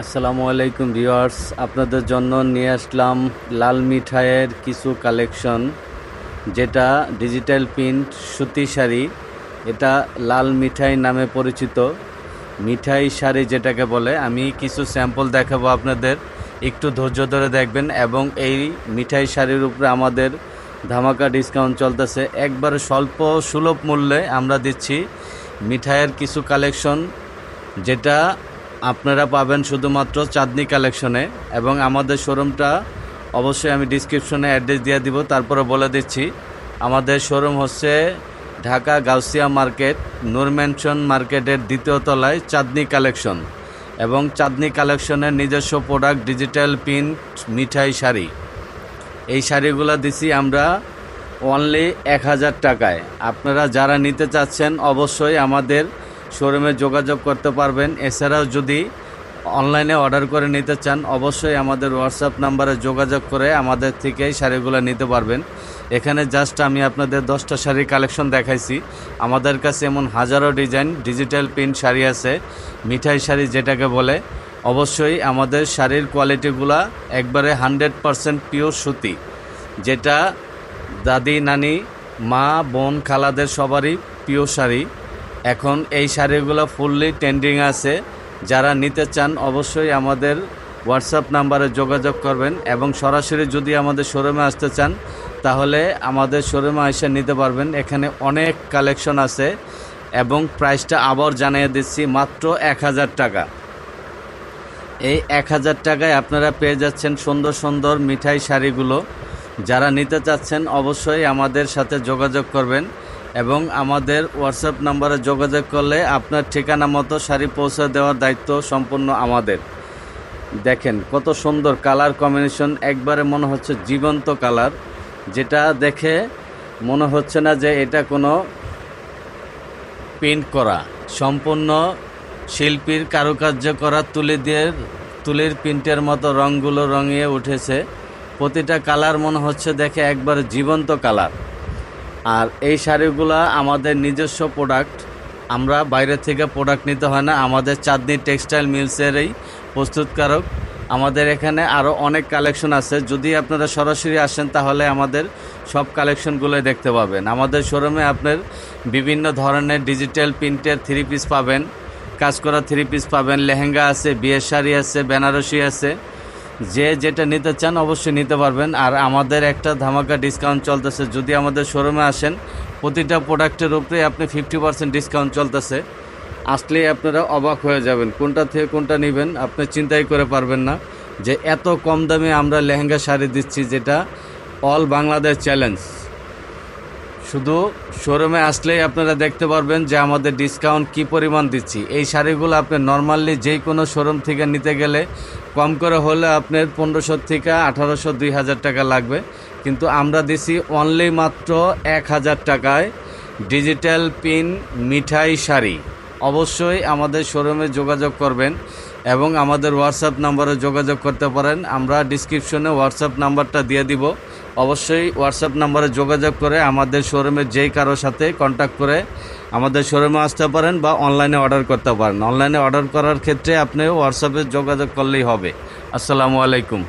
আসসালামু আলাইকুম ভিউয়ার্স, আপনাদের জন্য নিয়ে আসলাম লাল মিঠাইয়ের কিছু কালেকশন, যেটা ডিজিটাল প্রিন্ট সুতি শাড়ি। এটা লাল মিঠাই নামে পরিচিত। মিঠাই শাড়ি যেটাকে বলে, আমি কিছু স্যাম্পল দেখাবো আপনাদের। একটু ধৈর্য ধরে দেখবেন এবং এই মিঠাই শাড়ির উপরে আমাদের ধামাকা ডিসকাউন্ট চলতেছে। একবারে স্বল্প সুলভ মূল্যে আমরা দিচ্ছি মিঠাইয়ের কিছু কালেকশন, যেটা আপনারা পাবেন শুধুমাত্র চাঁদনি কালেকশনে এবং আমাদের শোরুমটা অবশ্যই আমি ডিসক্রিপশনে অ্যাড্রেস দিয়ে দিব, তারপরে বলে দিচ্ছি। আমাদের শোরুম হচ্ছে ঢাকা গাউসিয়া মার্কেট, নূর মার্কেটের দ্বিতীয় তলায় চাঁদনি কালেকশন এবং চাঁদনি কালেকশনের নিজস্ব প্রোডাক্ট ডিজিটাল প্রিন্ট মিঠাই শাড়ি। এই শাড়িগুলো দিছি আমরা অনলি এক হাজার টাকায়। আপনারা যারা নিতে চাচ্ছেন, অবশ্যই আমাদের শোরুমে যোগাযোগ করতে পারবেন। এছাড়াও যদি অনলাইনে অর্ডার করে নিতে চান, অবশ্যই আমাদের হোয়াটসঅ্যাপ নাম্বারে যোগাযোগ করে আমাদের থেকেই শাড়িগুলো নিতে পারবেন। এখানে জাস্ট আমি আপনাদের দশটা শাড়ি কালেকশন দেখাইছি। আমাদের কাছে এমন হাজারো ডিজাইন ডিজিটাল প্রিন্ট শাড়ি আছে, মিঠাই শাড়ি যেটাকে বলে। অবশ্যই আমাদের শাড়ির কোয়ালিটিগুলা একবারে হান্ড্রেড পারসেন্ট পিওর সুতি, যেটা দাদি, নানি, মা, বোন, খালাদের সবারই প্রিয় শাড়ি। এখন এই শাড়িগুলো ফুললি ট্রেন্ডিং আছে। যারা নিতে চান, অবশ্যই আমাদের হোয়াটসঅ্যাপ নাম্বারে যোগাযোগ করবেন এবং সরাসরি যদি আমাদের শোরুমে আসতে চান, তাহলে আমাদের শোরুমে এসে নিতে পারবেন। এখানে অনেক কালেকশন আছে এবং প্রাইসটা আবার জানিয়ে দিচ্ছি, মাত্র এক হাজার টাকা। এই এক হাজার টাকায় আপনারা পেয়ে যাচ্ছেন সুন্দর সুন্দর মিঠাই শাড়িগুলো। যারা নিতে চাচ্ছেন, অবশ্যই আমাদের সাথে যোগাযোগ করবেন। এবং আমাদের হোয়াটসঅ্যাপ নাম্বারে যোগাযোগ করলে আপনার ঠিকানা মতো শাড়ি পৌঁছে দেওয়ার দায়িত্ব সম্পূর্ণ আমাদের। দেখেন কত সুন্দর কালার কম্বিনেশন, একবারে মনে হচ্ছে জীবন্ত কালার। যেটা দেখে মনে হচ্ছে না যে এটা কোনো প্রিন্ট করা, সম্পূর্ণ শিল্পীর কারুকার্য করা তুলি দিয়ে তুলির প্রিন্টের মতো রঙগুলো রঙিয়ে উঠেছে। প্রতিটা কালার মনে হচ্ছে দেখে একবারে জীবন্ত কালার। আর এই শাড়িগুলা আমাদের নিজস্ব প্রোডাক্ট আমরা বাইরে থেকে প্রোডাক্ট নিতে হয় না, আমাদের চাঁদনি টেক্সটাইল মিলসেরই প্রস্তুতকারক। আমাদের এখানে আরও অনেক কালেকশন আছে, যদি আপনারা সরাসরি আসেন তাহলে আমাদের সব কালেকশনগুলো দেখতে পাবেন। আমাদের শোরুমে আপনার বিভিন্ন ধরনের ডিজিটাল প্রিন্টের থ্রি পিস পাবেন, কাজ করা থ্রি পিস পাবেন, লেহেঙ্গা আছে, বিয়ের শাড়ি আছে, বেনারসি আছে। যে যেটা নিতে চান অবশ্যই নিতে পারবেন। আর আমাদের একটা ধামাকা ডিসকাউন্ট চলতেছে। যদি আমাদের শোরুমে আসেন, প্রতিটা প্রোডাক্টের উপরে আপনি ফিফটি পার্সেন্ট ডিসকাউন্ট চলতেছে। আসলেই আপনারা অবাক হয়ে যাবেন, কোনটা থেকে কোনটা নেবেন, আপনি চিন্তাই করে পারবেন না যে এত কম দামে আমরা লেহেঙ্গা শাড়ি দিচ্ছি, যেটা অল বাংলাদেশ চ্যালেঞ্জ শুধু শোরুমে আসলেই আপনারা দেখতে পারবেন যে আমাদের ডিসকাউন্ট কি পরিমাণ দিচ্ছি। এই শাড়িগুলো আপনি নর্মালি যে কোনো শোরুম থেকে নিতে গেলে কম করে হলে আপনার পনেরোশো থেকে আঠারোশো, দুই হাজার টাকা লাগবে। কিন্তু আমরা দিছি অনলি মাত্র এক হাজার টাকায় ডিজিটাল পিন মিঠাই শাড়ি। অবশ্যই আমাদের শোরুমে যোগাযোগ করবেন এবং আমাদের হোয়াটসঅ্যাপ নাম্বারে যোগাযোগ করতে পারেন। আমরা ডিসক্রিপশনে হোয়াটসঅ্যাপ নাম্বারটা দিয়ে দিব। অবশ্যই হোয়াটসঅ্যাপ নাম্বারে যোগাযোগ করে আমাদের শোরুমে যেই কারোর সাথে কন্ট্যাক্ট করে আমাদের শোরুমে আসতে পারেন বা অনলাইনে অর্ডার করতে পারেন। অনলাইনে অর্ডার করার ক্ষেত্রে আপনি হোয়াটসঅ্যাপে যোগাযোগ করলেই হবে। আসসালামু আলাইকুম।